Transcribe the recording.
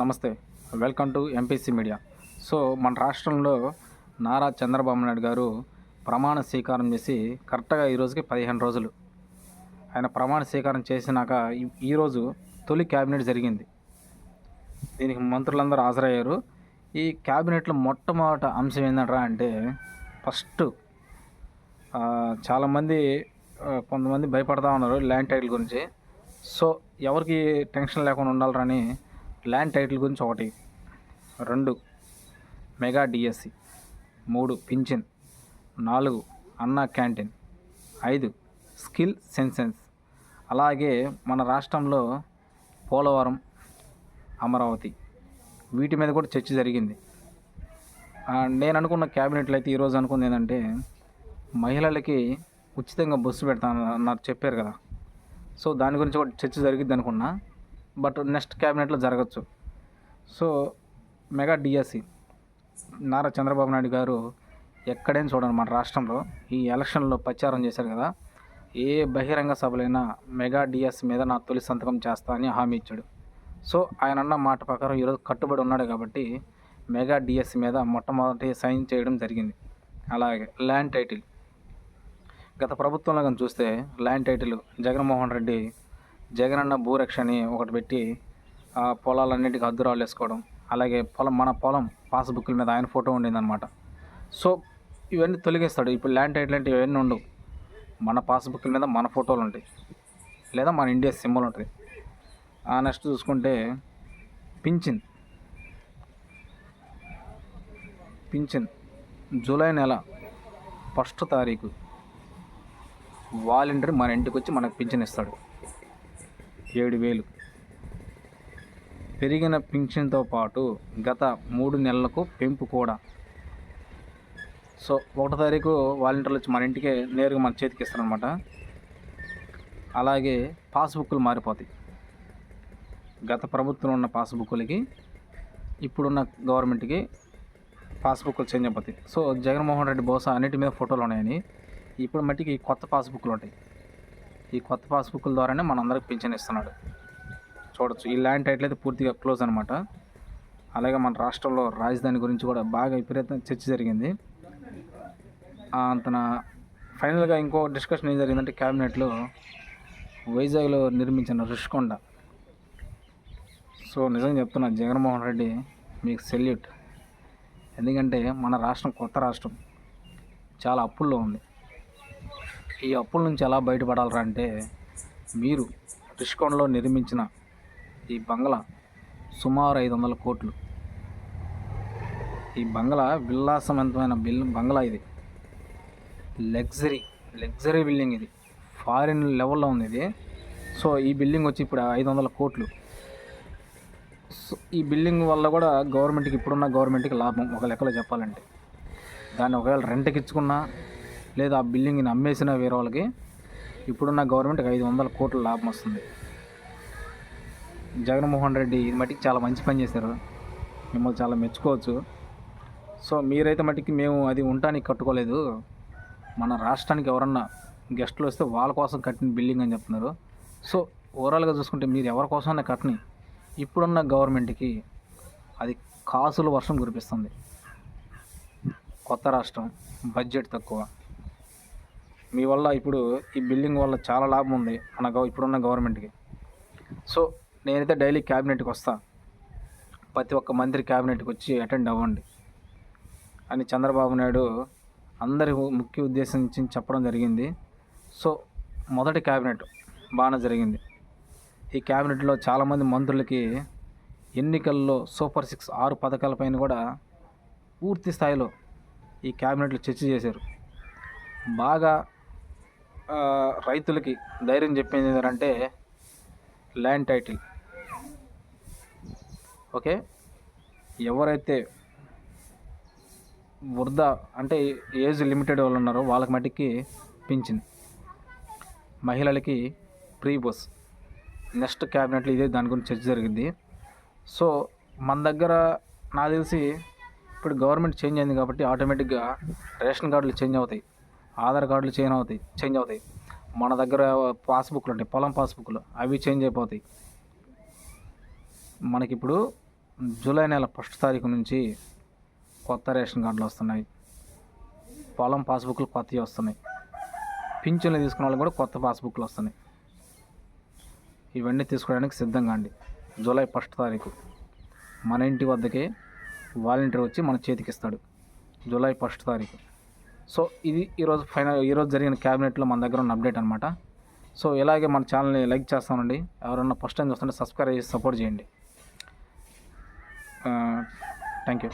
నమస్తే. Welcome to MPC media so మన రాష్ట్రంలో నారా చంద్రబాబు నాయుడు గారు ప్రమాణ స్వీకారం చేసి కరెక్ట్గా ఈ రోజుకి పదిహేను రోజులు. ఆయన ప్రమాణ స్వీకారం చేసినాక ఈరోజు తొలి క్యాబినెట్ జరిగింది. దీనికి మంత్రులందరూ హాజరయ్యారు. ఈ క్యాబినెట్లో మొట్టమొదట అంశం ఏంటంటారా అంటే ఫస్ట్ చాలామంది కొంతమంది భయపడతా ఉన్నారు ల్యాండ్ టైటిల్ గురించి. సో ఎవరికి టెన్షన్ లేకుండా ఉండాలని ల్యాండ్ టైటిల్ గురించి ఒకటి. రెండు మెగా డిఎస్సి. మూడు పింఛన్. నాలుగు అన్నా క్యాంటీన్. ఐదు స్కిల్ సెన్సెన్స్. అలాగే మన రాష్ట్రంలో పోలవరం అమరావతి. వీటి మీద కూడా చర్చ జరిగింది. నేను అనుకున్న క్యాబినెట్లో అయితే ఈరోజు అనుకుంది ఏంటంటే మహిళలకి ఉచితంగా బస్సు పెడతాను అన్నారు చెప్పారు కదా. సో దాని గురించి కూడా చర్చ జరిగిద్ది అనుకున్నా. బట్ నెక్స్ట్ క్యాబినెట్లో జరగచ్చు. So mega DSC Nara Chandrababu Naidu garu ఎక్కడైనా చూడండి మన రాష్ట్రంలో ఈ ఎలక్షన్లో ప్రచారం చేశారు కదా ఏ బహిరంగ సభలైనా మెగా డిఎస్ మీద నా తొలి సంతకం చేస్తా అని హామీ ఇచ్చాడు. సో ఆయన అన్న మాట ప్రకారం ఈరోజు కట్టుబడి ఉన్నాడు కాబట్టి మెగా డిఎస్ మీద మొట్టమొదటి సైన్ చేయడం జరిగింది. అలాగే ల్యాండ్ టైటిల్. గత ప్రభుత్వంలో కానీ చూస్తే ల్యాండ్ టైటిల్ జగన్మోహన్ రెడ్డి జగనన్న భూరక్ష అని ఒకటి పెట్టి ఆ పొలాలన్నిటికీ అద్దురాలు వేసుకోవడం అలాగే పొలం మన పొలం పాస్బుక్ల మీద ఆయన ఫోటో ఉండిందనమాట సో ఇవన్నీ తొలగిస్తాడు. ఇప్పుడు ల్యాండ్ టైటిల్ అంటే ఇవన్నీ ఉండవు. మన పాస్బుక్ల మీద మన ఫోటోలు ఉంటాయి. లేదా మన ఇండియా సింబల్ ఉంటుంది. ఆ నెక్స్ట్ చూసుకుంటే పింఛన్. పింఛన్. జూలై నెల ఫస్ట్ తారీఖు. వాలంటీర్ మన ఇంటికి వచ్చి మనకు పింఛన్ ఇస్తాడు. ఏడు వేలు పెరిగిన పింఛన్తో పాటు గత మూడు నెలలకు పెంపు కూడా. సో ఒకటో తారీఖు వాలంటీర్లు వచ్చి మన ఇంటికే నేరుగా మన చేతికి ఇస్తారనమాట అలాగే పాస్బుక్లు మారిపోతాయి. గత ప్రభుత్వంలో ఉన్న పాస్బుక్లకి ఇప్పుడున్న గవర్నమెంట్కి పాస్బుక్లు చేంజ్ అయిపోతాయి. సో జగన్మోహన్ రెడ్డి బహుశా అన్నిటి మీద ఫోటోలు ఉన్నాయని. ఇప్పుడు మట్టికి కొత్త పాస్బుక్లు ఉంటాయి. ఈ కొత్త పాస్బుక్ల ద్వారానే మనందరికి పింఛన్ ఇస్తున్నాడు. చూడొచ్చు. ఈ ల్యాండ్ టైటిల్ అయితే పూర్తిగా క్లోజ్ అనమాట అలాగే మన రాష్ట్రంలో రాజధాని గురించి కూడా బాగా విపరీతం చర్చ జరిగింది. అంతన ఫైనల్గా ఇంకో డిస్కషన్ ఏం జరిగిందంటే క్యాబినెట్లో వైజాగ్లో నిర్మించిన రుషికొండ. సో నిజంగా చెప్తున్నా జగన్మోహన్ రెడ్డి మీకు సెల్యూట్. ఎందుకంటే మన రాష్ట్రం కొత్త రాష్ట్రం. చాలా అప్పుల్లో ఉంది. ఈ అప్పుల నుంచి ఎలా బయటపడాలరా అంటే మీరు రిష్కొండలో నిర్మించిన ఈ బంగ్లా సుమారు ఐదు వందల కోట్లు. ఈ బంగ్లా విలాసవంతమైన బిల్ బంగ్లా ఇది. లగ్జరీ లగ్జరీ బిల్డింగ్ ఇది. ఫారిన్ లెవెల్లో ఉంది ఇది. సో ఈ బిల్డింగ్ వచ్చి ఇప్పుడు ఐదు వందల కోట్లు. సో ఈ బిల్డింగ్ వల్ల కూడా గవర్నమెంట్కి ఇప్పుడున్న గవర్నమెంట్కి లాభం ఒక లెక్కలో చెప్పాలంటే. దాన్ని ఒకవేళ రెంట్కి ఇచ్చుకున్నా లేదా ఆ బిల్డింగ్ని అమ్మేసిన వేరే వాళ్ళకి ఇప్పుడున్న గవర్నమెంట్కి ఐదు వందల కోట్ల లాభం వస్తుంది. జగన్మోహన్ రెడ్డి ఇది మట్టికి చాలా మంచి పని చేశారు. మిమ్మల్ని చాలా మెచ్చుకోవచ్చు. సో మీరైతే మట్టికి మేము అది ఉండటానికి కట్టుకోలేదు. మన రాష్ట్రానికి ఎవరన్నా గెస్టులు వస్తే వాళ్ళ కోసం కట్టిన బిల్డింగ్ అని చెప్తున్నారు. సో ఓవరాల్గా చూసుకుంటే మీరు ఎవరి కోసమైనా కట్టని ఇప్పుడున్న గవర్నమెంట్కి అది కాసుల వర్షం కురిపిస్తుంది. కొత్త రాష్ట్రం బడ్జెట్ తక్కువ. మీ వల్ల ఇప్పుడు ఈ బిల్డింగ్ వల్ల చాలా లాభం ఉంది మన గవ ఇప్పుడున్న గవర్నమెంట్కి. సో నేనైతే డైలీ క్యాబినెట్కి వస్తా. ప్రతి ఒక్క మంత్రి క్యాబినెట్కి వచ్చి అటెండ్ అవ్వండి. అని చంద్రబాబు నాయుడు అందరి ముఖ్య ఉద్దేశించి చెప్పడం జరిగింది. సో మొదటి క్యాబినెట్ బాగానే జరిగింది. ఈ క్యాబినెట్లో చాలామంది మంత్రులకి ఎన్నికల్లో సూపర్ సిక్స్ ఆరు పథకాలపైన కూడా పూర్తి స్థాయిలో ఈ క్యాబినెట్లో చర్చ చేశారు. బాగా రైతులకి ధైర్యం చెప్పింది ఏంటంటే ల్యాండ్ టైటిల్. ఓకే? ఎవరైతే వృద్ధ అంటే ఏజ్ లిమిటెడ్ వాళ్ళు ఉన్నారో వాళ్ళకి మట్టికి పింఛన్. మహిళలకి ప్రీ బస్. నెక్స్ట్ క్యాబినెట్లో ఇదే దాని గురించి చర్చ జరిగింది. సో మన దగ్గర నాకు తెలిసి ఇప్పుడు గవర్నమెంట్ చేంజ్ అయింది కాబట్టి ఆటోమేటిక్గా రేషన్ కార్డులు చేంజ్ అవుతాయి. ఆధార్ కార్డులు చేంజ్ అవుతాయి చేంజ్ అవుతాయి. మన దగ్గర పాస్బుక్లు ఉంటాయి పొలం పాస్బుక్లు అవి చేంజ్ అయిపోతాయి. మనకిప్పుడు జూలై నెల ఫస్ట్ తారీఖు నుంచి కొత్త రేషన్ కార్డులు వస్తున్నాయి. పొలం పాస్బుక్లు కొత్తవి వస్తున్నాయి. పింఛన్లు తీసుకున్న వాళ్ళు కూడా కొత్త పాస్బుక్లు వస్తున్నాయి. ఇవన్నీ తీసుకోవడానికి సిద్ధంగా అండి. జూలై ఫస్ట్ తారీఖు. మన ఇంటి వద్దకే వాలంటీర్ వచ్చి మన చేతికి ఇస్తాడు జూలై ఫస్ట్ తారీఖు. సో ఇది ఈరోజు ఫైనల్ ఈరోజు జరిగిన క్యాబినెట్లో మన దగ్గర ఉన్న అప్డేట్ అనమాట సో ఇలాగే మన ఛానల్ని లైక్ చేస్తామండి ఎవరన్నా ఫస్ట్ టైం చూస్తుంటే సబ్స్క్రైబ్ చేసి సపోర్ట్ చేయండి. Thank you